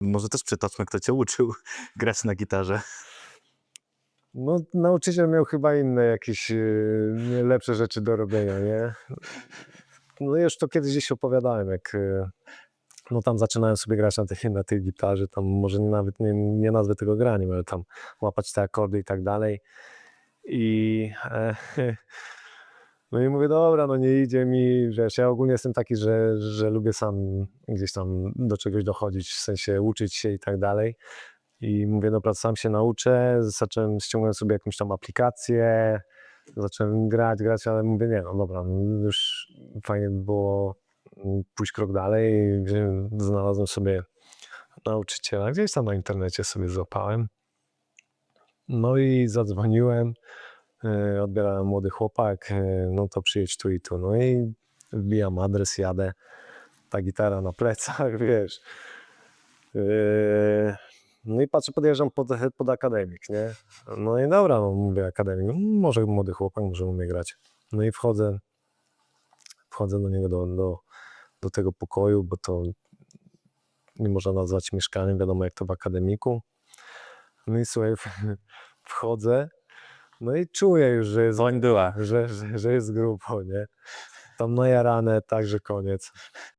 Może też przytoczmy, kto cię uczył grać na gitarze. No, nauczyciel miał chyba inne jakieś nie, lepsze rzeczy do robienia, nie? No już to kiedyś gdzieś opowiadałem, jak yy, no tam zaczynałem sobie grać na tej, na tej gitarze, tam może nawet nie, nie nazwę tego graniem, ale tam łapać te akordy i tak dalej. I e, no i mówię, dobra, no nie idzie mi, wiesz, ja ogólnie jestem taki, że, że lubię sam gdzieś tam do czegoś dochodzić, w sensie uczyć się i tak dalej. I mówię, dobra, sam się nauczę. Zacząłem, ściągnąłem sobie jakąś tam aplikację, zacząłem grać, grać, ale mówię, nie, no dobra, no już fajnie by było pójść krok dalej. Znalazłem sobie nauczyciela, gdzieś tam na internecie sobie złapałem. No i zadzwoniłem, odbierałem młody chłopak, e, no to przyjedź tu i tu. No i wbijam adres, jadę, ta gitara na plecach, wiesz. E, no i patrzę, podjeżdżam pod, pod akademik, nie? No i dobra, no mówię akademik, no, może młody chłopak, może umie grać. No i wchodzę, wchodzę do niego do, do, do tego pokoju, bo to nie można nazwać mieszkaniem, wiadomo jak to w akademiku. No i słuchaj, wchodzę, no i czuję już, że jest, Woń była. że, że, że jest grubo, nie? Tam najarane, także koniec.